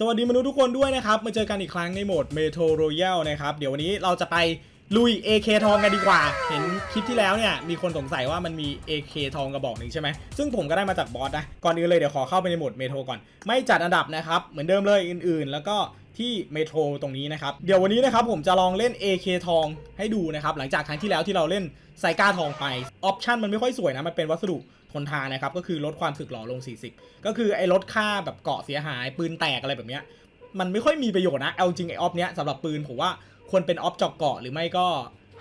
สวัสดีมนุษย์ทุกคนด้วยนะครับ มาเจอกันอีกครั้งในโหมดเมโทรโรยัลนะครับ เดี๋ยววันนี้เราจะไปลุย AK ทองกันดีกว่า เห็นคลิปที่แล้วเนี่ย มีคนสงสัยว่ามันมี AK ทองกระบอกหนึ่งใช่ไหม ซึ่งผมก็ได้มาจากบอสนะ ก่อนอื่นเลยเดี๋ยวขอเข้าไปในโหมดเมโทรก่อน ไม่จัดอันดับนะครับ เหมือนเดิมเลยอื่นๆ แล้วก็ ที่เมโทรตรงนี้นะครับ เดี๋ยววันนี้นะครับผมจะลองเล่น AK ทองให้ดูนะครับ หลังจากครั้งที่แล้วที่เราเล่นไซก้าทองไปออปชันมันไม่ค่อยสวยนะ มันเป็นวัสดุทนทานนะครับ ก็คือลดความสึกหรอลง 40 ก็คือไอ้ลดค่าแบบเกาะเสียหายปืนแตกอะไรแบบเนี้ยมันไม่ค่อยมีประโยชน์นะเอาจริงไอ้ออฟเนี้ยสำหรับปืนผมว่าควรเป็นออฟจอกเกาะหรือไม่ก็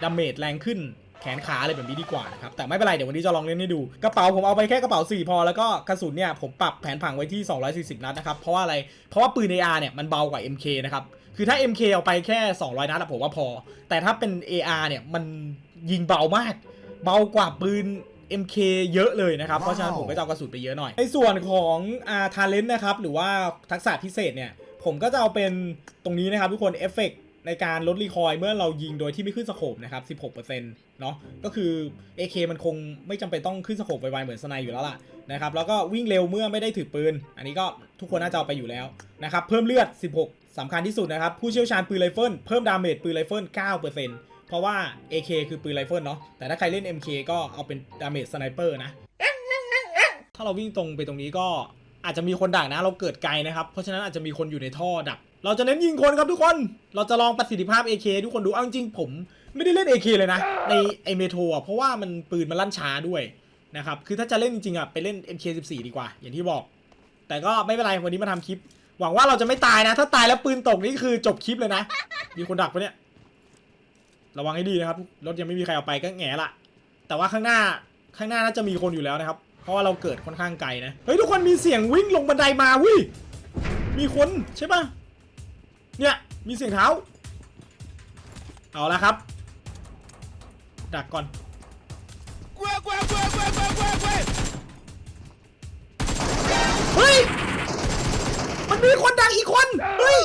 ดาเมจแรงขึ้น แขนขาอะไรแบบนี้ดีกว่านะครับแต่ไม่เป็นไรเดี๋ยววันนี้จะลองเล่นให้ดูกระเป๋าผมเอาไปแค่กระเป๋า4พอแล้วก็กระสุนเนี่ยผมปรับแผนผังไว้ที่ 240 นัดนะครับเพราะว่าอะไรเพราะว่าปืน AR เนี่ยมันเบากว่า MK นะครับคือถ้า MK เอาไปแค่ 200 นัดอะผมว่าพอ แต่ถ้าเป็น AR เนี่ยมันยิงเบามาก เบากว่าปืน MK เยอะเลยนะครับ เพราะฉะนั้นผมก็จะเอากระสุนไปเยอะหน่อย ในส่วนของอ่าทาเลนต์นะครับ หรือว่าทักษะพิเศษเนี่ย ผมก็จะเอาเป็นตรงนี้นะครับทุกคนเอฟเฟก ในการลดรีคอยล์เมื่อเรายิงโดยที่ไม่ขึ้นสโคปนะครับ 16%เนาะก็คือ AK มันคงไม่จำเป็นต้องขึ้นสโคปไวๆเหมือนสไนอยู่แล้วล่ะนะครับแล้วก็วิ่งเร็วเมื่อไม่ได้ถือปืน อันนี้ก็ทุกคนน่าจะเอาไปอยู่แล้วนะครับเพิ่มเลือด 16สำคัญที่สุดนะครับ ผู้เชี่ยวชาญปืนไรเฟิลเพิ่มดาเมจปืนไรเฟิล9%เพราะว่า AK คือปืนไรเฟิลเนาะแต่ถ้าใครเล่น MK ก็เอาเป็นดาเมจสไนเปอร์นะถ้าเราวิ่งตรงไปตรงนี้ก็อาจจะมีคนดักนะเราเกิดไกลนะครับ เพราะฉะนั้นอาจจะมีคนอยู่ในท่อดัก เราจะเน้นยิงคนครับทุกคน เราจะลองประสิทธิภาพ AK ทุกคนดู เอาจริงๆผมไม่ได้เล่น AK เลยนะ ในไอเมโทรอะ เพราะว่ามันปืนมันลั่นช้าด้วยนะครับ คือถ้าจะเล่นจริงๆอะ ไปเล่น MK14 ดีกว่า อย่างที่บอก แต่ก็ไม่เป็นไร วันนี้มาทำคลิป หวังว่าเราจะไม่ตายนะ ถ้าตายแล้วปืนตกนี่คือจบคลิปเลยนะ มีคนดักปะเนี่ย ระวังให้ดีนะครับ รถยังไม่มีใครเอาไปก็แง่ละ แต่ว่าข้างหน้า ข้างหน้าน่าจะมีคนอยู่แล้วนะครับ เพราะว่าเราเกิดค่อนข้างไกลนะ เฮ้ยทุกคนมีเสียงวิ่งลงบันไดมาวิมีคนใช่ปะ เนี่ยมีเสียงเท้า เอาละครับ ดักก่อนเฮ้ย มันมีคนดักอีกคน เฮ้ย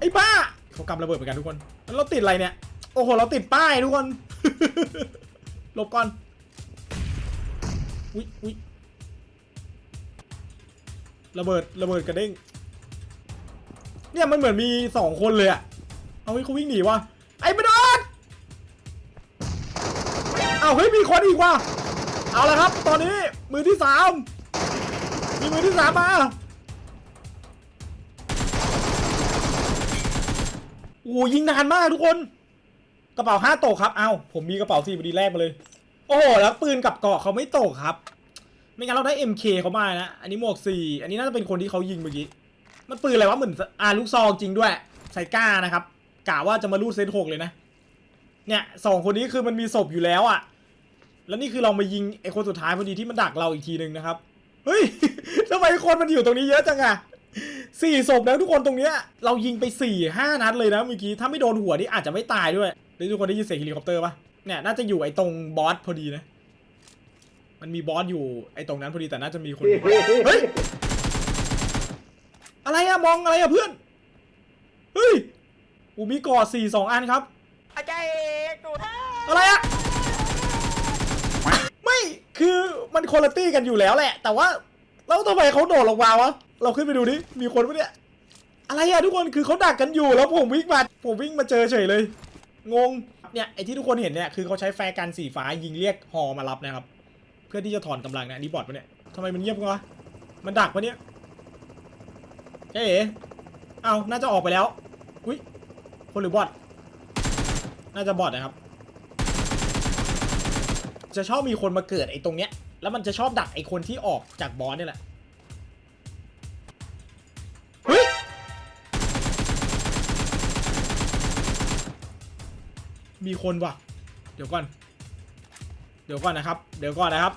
ไอ้บ้าเขากำระเบิดเหมือนกันทุกคนแล้วเราติดอะไรเนี่ย โอ้โห เราติดป้ายทุกคน หลบก่อน อุ๊ยอุ๊ย ระเบิดระเบิดกระเด้ง เนี่ยมันเหมือนมีสองคนเลยอะเอาเฮ้ยเขาวิ่งหนีว่ะไอ้บดอนเอาเฮ้ยมีคนอีกว่ะเอาละครับ ตอนนี้มือที่สามมีมือที่สามมาโอ้ยิงนานมากทุกคน กระเป๋าห้าตกครับ เอาผมมีกระเป๋าสี่พอดีแรกมาเลย โอ้โหแล้วปืนกับเกาะเขาไม่ตกครับ ไม่งั้นเราได้ MK เขามานะ อันนี้หมวกสี่อันนี้น่าจะเป็นคนที่เขายิงเมื่อกี้ มันปืนอะไรวะเหมือนอาลูกซองจริงด้วยไซก้านะครับกะว่าจะมาลูดเซตหกเลยนะ เนี่ยสองคนนี้คือมันมีศพอยู่แล้วอะแล้วนี่คือเรามายิงไอ้คนสุดท้ายพอดีที่มันดักเราอีกทีหนึ่งนะครับ เฮ้ยทำไมคนมันอยู่ตรงนี้เยอะจังอะสี่ศพแล้วทุกคนตรงเนี้ย เรายิงไปสี่ห้านัดเลยนะเมื่อกี้ถ้าไม่โดนหัวนี่อาจจะไม่ตายด้วยได้ทุกคนได้ยินเสียงเฮลิคอปเตอร์ปะเนี่ยน่าจะอยู่ไอ้ตรงบอสพอดีนะ มันมีบอสอยู่ไอ้ตรงนั้นพอดีแต่น่าจะมีคนอยู่เฮ้ยอะไรอะมองอะไรอะเพื่อนเฮ้ยอูมีกอดสี่สองอันครับอาจารย์เอกดูอะไรอะไม่คือมันคนละตี้กันอยู่แล้วแหละ แต่ว่าแล้วทำไมเขาโดดลงมาวะเราขึ้นไปดูดิมีคนปะเนี่ยอะไรอะทุกคนคือเขาดักกันอยู่แล้วผมวิ่งมาผมวิ่งมาเจอเฉยเลย งงเนี่ยไอที่ทุกคนเห็นเนี่ยคือเขาใช้แฟร์กันสีฟ้ายิงเรียกฮอมารับนะครับ พื่อที่จะถอนกำลังนะนี่บอดปะเนี่ยทำไมมันเงียบกันวะมันดักปะเนี่ยเอ๊เอาน่าจะออกไปแล้วอุ้ยคนหรือบอทน่าจะบอทนะครับ จะชอบมีคนมาเกิดไอ้ตรงเนี้ย แล้วมันจะชอบดักไอ้คนที่ออกจากบอสเนี่ยแหละเฮ้ยมีคนว่ะ เดี๋ยวก่อน เดี๋ยวก่อนนะครับ เดี๋ยวก่อนนะครับ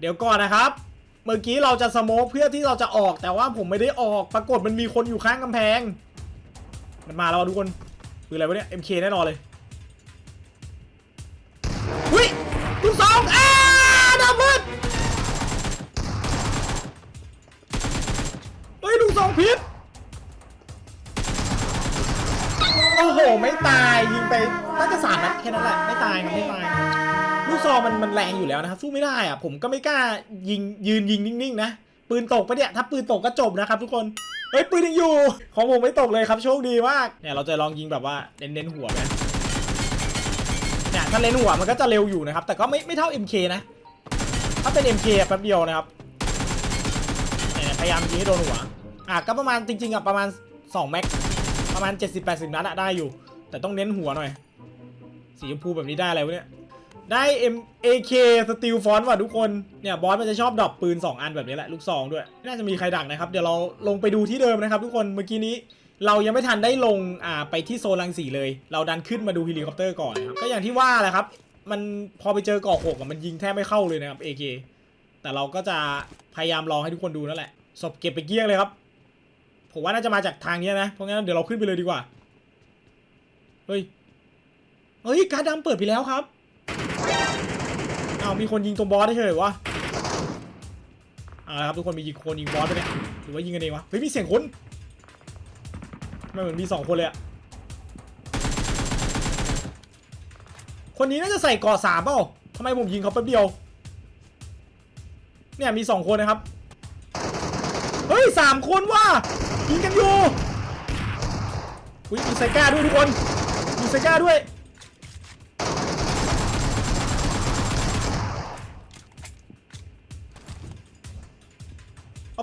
เดี๋ยวก่อนนะครับ เมื่อกี้เราจะสโมกเพื่อที่เราจะออกแต่ว่าผมไม่ได้ออก ปรากฏมันมีคนอยู่ข้างกำแพง มันมาแล้วทุกคนคืออะไรวะเนี่ย MK แน่นอนเลยหุ้ยลูกสองอ้าดาวมืดเฮ้ยลูกสองพิษโอ้โห ไม่ตายยิงไปน่าจะสามนัดแค่นั้นแหละ ไม่ตายครับไม่ตาย ลูกซองมันมันแรงอยู่แล้วนะครับสู้ไม่ได้อะผมก็ไม่กล้ายิงยืนยิงนิ่งๆนะปืนตกปะเนี่ยถ้าปืนตกก็จบนะครับทุกคนเฮ้ยปืนยังอยู่ของผมไม่ตกเลยครับโชคดีมากเนี่ยเราจะลองยิงแบบว่าเน้นๆหัวไหมเนี่ยถ้าเน้นหัวมันก็จะเร็วอยู่นะครับ แต่ก็ไม่ไม่เท่า MK นะ ถ้าเป็น MK แป๊บเดียวนะครับเนี่ยพยายามยิงให้โดนหัวอะก็ประมาณจริงๆอะประมาณ2แม็กประมาณ 70-80 นัดอะได้อยู่ แต่ต้องเน้นหัวหน่อย สีชมพูแบบนี้ได้อะไรวะเนี่ย ได้ M AK Steel Font ว่ะทุกคน เนี่ยบอสมันจะชอบดรอปปืน 2 อันแบบนี้แหละ ลูกซองด้วยน่าจะมีใครดักนะครับ เดี๋ยวเราลงไปดูที่เดิมนะครับทุกคน เมื่อกี้นี้เรายังไม่ทันได้ลงอ่าไปที่โซนรังสีเลย เราดันขึ้นมาดูเฮลิคอปเตอร์ก่อนนะครับ ก็อย่างที่ว่าแหละครับ มันพอไปเจอกาะหกอะมันยิงแทบไม่เข้าเลยนะครับ AK แต่เราก็จะพยายามลองให้ทุกคนดูนั่นแหละ ศพเก็บไปเกี้ยงเลยครับ ผมว่าน่าจะมาจากทางนี้นะ เพราะงั้นเดี๋ยวเราขึ้นไปเลยดีกว่า เฮ้ย เฮ้ย การดดำเปิดไปแล้วครับ อ้าวมีคนยิงตรงบอสได้เฉยวะเอาละครับทุกคนมียิงคนยิงบอสไปเนี่ยหรือว่ายิงกันเองวะเฮ้ยมีเสียงคนทำไมเหมือนมีสองคนเลยอะคนนี้น่าจะใส่กราะสามเปล่าทำไมผมยิงเขาแป๊บเดียว เนี่ยมีสองคนนะครับ เฮ้ยสามคนว่ะยิงกันอยู่อุ้ยมีไซก้าด้วยทุกคนมีไซก้าด้วย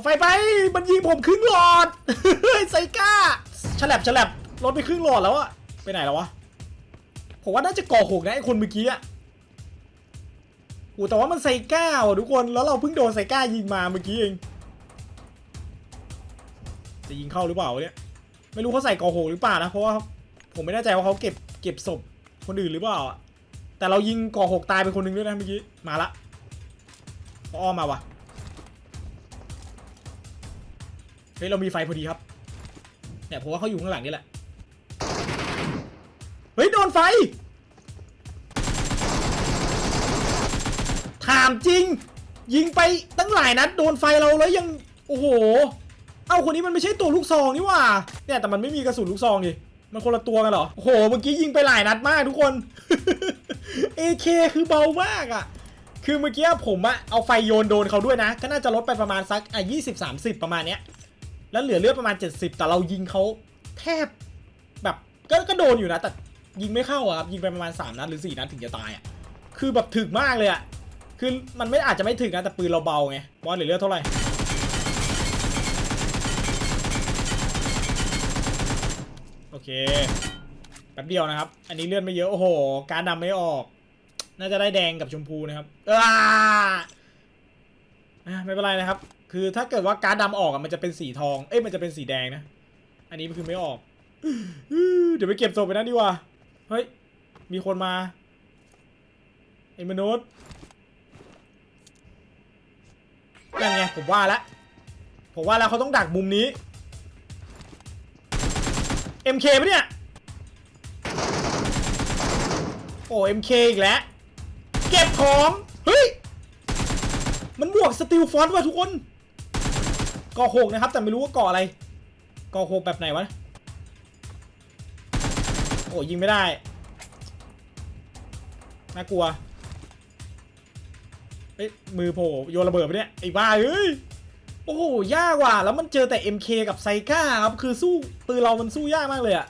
เอาไฟไป มันยิงผมครึ่งหลอดเฮ้ยไซก้าฉลับฉลับรถไปครึ่งหลอดแล้วอะไปไหนแล้ววะ ผมว่าน่าจะก่อหกนะไอคนเมื่อกี้อะโอ้แต่ว่ามันไซก้าว่ะทุกคน แล้วเราเพิ่งโดนไซก้ายิงมาเมื่อกี้เอง จะยิงเข้าหรือเปล่าเนี่ย ไม่รู้เขาใส่ก่อหกหรือเปล่านะ เพราะว่าผมไม่แน่ใจว่าเขาเก็บเก็บศพคนอื่นหรือเปล่าอะแต่เรายิงก่อหกตายไปคนหนึ่งด้วยนะเมื่อกี้ มาละเขาอ้อมมาวะ ฮ้ยเรามีไฟพอดีครับเนี่ยผมว่าเขาอยู่ข้างหลังนี่แหละเฮ้ยโดนไฟถามจริง ยิงไปตั้งหลายนัดโดนไฟเราแล้วยังโอ้โห เอ้าคนนี้มันไม่ใช่ตัวลูกซองนี่หว่าเนี่ยแต่มันไม่มีกระสุนลูกซองดิมันคนละตัวกันเหรอโอ้โหเมื่อกี้ยิงไปหลายนัดมากทุกคน AK คือเบามากอะ่ะคือเมื่อกี้ผมอะเอาไฟโยนโดนเขาด้วยนะ ก็น่าจะลดไปประมาณสักอะยี่สิบสามสิบประมาณเนี้ย แล้วเหลือเลือดประมาณ 70 แต่เรายิงเขาแทบแบบก็ก็โดนอยู่นะ แต่ยิงไม่เข้าอะครับยิงไปประมาณ 3 นัดหรือ 4 นัดถึงจะตายอะคือแบบถึกมากเลยอะคือมันไม่อาจจะไม่ถึกนะแต่ปืนเราเบาไงบอลเหลือเลือดเท่าไหร่โอเคแป๊บเดียวนะครับ อันนี้เลื่อนไม่เยอะ โอ้โห การดำไม่ออก น่าจะได้แดงกับชมพูนะครับอ้าไม่เป็นไรนะครับ คือถ้าเกิดว่าการดดำออกอะมันจะเป็นสีทอง เอ้ยมันจะเป็นสีแดงนะ อันนี้มันคือไม่ออก เดี๋ยวไปเก็บศพไปนั่นดีกว่า เฮ้ย มีคนมา ไอ้มนุษย์นั่นไงผมว่าแล้วผมว่าแล้วเขาต้องดักมุมนี้ MK ปะเนี่ย โอ้ MK อีกแล้ว เก็บของ เฮ้ย มันบวกสติลฟอนต์ว่ะทุกคน ก่อหกนะครับ แต่ไม่รู้ว่าก่ออะไรก่อหกแบบไหนวะโอ้ยิงไม่ได้น่ากลัวเอ้ยมือโผล่โยนระเบิดไปเนี่ยไอ้บ้าเอ้ยโอ้โหยากว่ะแล้วมันเจอแต่ MK กับไซก้าครับคือสู้ปืนเรามันสู้ยากมากเลยอะ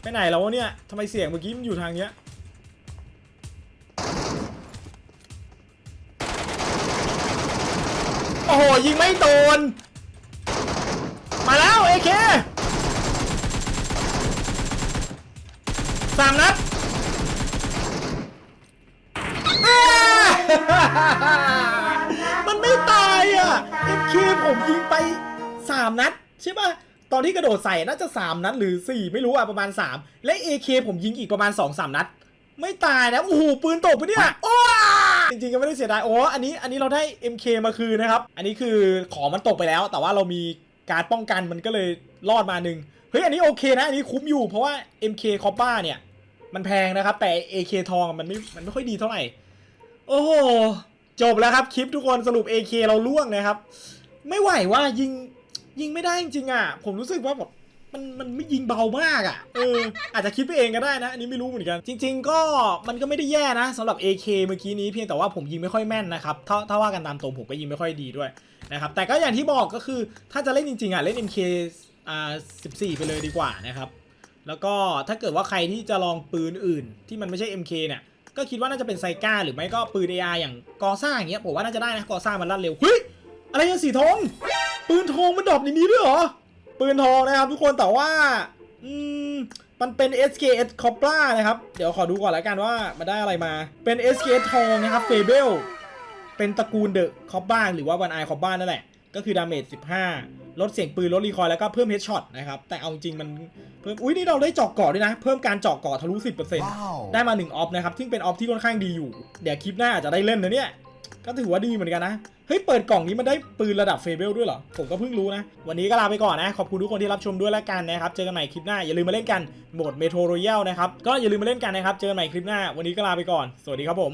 ไปไหนแล้ววะเนี่ยทำไมเสียงเมื่อกี้มันอยู่ทางเนี้ย อ้โห ยิงไม่โดน มาแล้วเอเคสามนัดอ้ามันไม่ตายอะเอเคผมยิงไปสามนัดใช่ป่ะตอนที่กระโดดใส่น่าจะ 3 นัดหรือ 4 ไม่รู้อะประมาณ 3 และ AK ผมยิงอีกประมาณ 2-3 นัด ไม่ตายนะโอ้โหปืนตกปะเนี่ยโอ้ จริงๆก็ไม่ได้เสียดายโอ้อันนี้อันนี้เราได้ MK มาคืนนะครับ อันนี้คือของมันตกไปแล้ว แต่ว่าเรามีการป้องกันมันก็เลยรอดมาหนึ่งเฮ้ยอันนี้โอเคนะอันนี้คุ้มอยู่เพราะว่า MK c o p p a เนี่ย มันแพงนะครับ แต่ AK ทองมันไม่มันไม่ค่อยดีเท่าไหร่ โอ้โหจบแล้วครับคลิปทุกคนสรุป AK เราล่วงนะครับ ไม่ไหวว่ายิงยิงไม่ได้จริงๆอะผมรู้สึกว่าแบบ มันมันไม่ยิงเบามากอะ่ะเอออาจจะคิดไปเองก็ได้นะอันนี้ไม่รู้เหมือนกัน จริง ๆ ก็มันก็ไม่ได้แย่นะสำหรับ AK เมื่อกี้นี้เพียงแต่ว่าผมยิงไม่ค่อยแม่นนะครับถ้าถ้าว่ากันตามตรงผมก็ยิงไม่ค่อยดีด้วยนะครับแต่ก็อย่างที่บอกก็คือถ้าจะเล่นจริงๆอะเล่น MK อ่า14 ไปเลยดีกว่านะครับแล้วก็ถ้าเกิดว่าใครที่จะลองปืนอื่น ที่มันไม่ใช่ MK เนี่ยก็คิดว่าน่าจะเป็นไซก้าหรือไม่ก็ปืน AR อย่างกอซ่าอย่างเงี้ยผมว่าน่าจะได้นะกอซ่ามันลั่นเร็วเฮ้ยอะไรกันสีทองปืนทองมันดรอปในนี้ด้วยเหรอ ปืนทองนะครับทุกคนแต่ว่า อืมมันเป็น SKS Cobra นะครับ เดี๋ยวขอดูก่อนแล้วกันว่ามันได้อะไรมา เป็น SKS ทองนะครับ f a b l e เป็นตระกูลเดอะคอบบ้าหรือว่าวันไอคอบบ้านั่นแหละ ก็คือดาเมจ 15 ลดเสียงปืน ลดรีคอยล์แล้วก็เพิ่มเฮดช็อตนะครับ แต่เอาจริงมันเพิ่ม อุ้ยนี่เราได้เจาะเกาะด้วยนะ เพิ่มการเจาะเกาะทะลุ 10%ได้มา1ออฟนะครับ ซึ่งเป็นออฟที่ค่อนข้างดีอยู่ เดี๋ยวคลิปหน้าอาจจะได้เล่นนะเนี่ย ก็ถือว่าดีเหมือนกันนะเฮ้ยเปิดกล่องนี้มันได้ปืนระดับเฟเบลด้วยเหรอ ผมก็เพิ่งรู้นะ วันนี้ก็ลาไปก่อนนะ ขอบคุณทุกคนที่รับชมด้วยแล้วกันนะครับ เจอกันใหม่คลิปหน้า อย่าลืมมาเล่นกันโหมดเมโทรรอยัลนะครับ ก็อย่าลืมมาเล่นกันนะครับ เจอกันใหม่คลิปหน้า วันนี้ก็ลาไปก่อน สวัสดีครับผม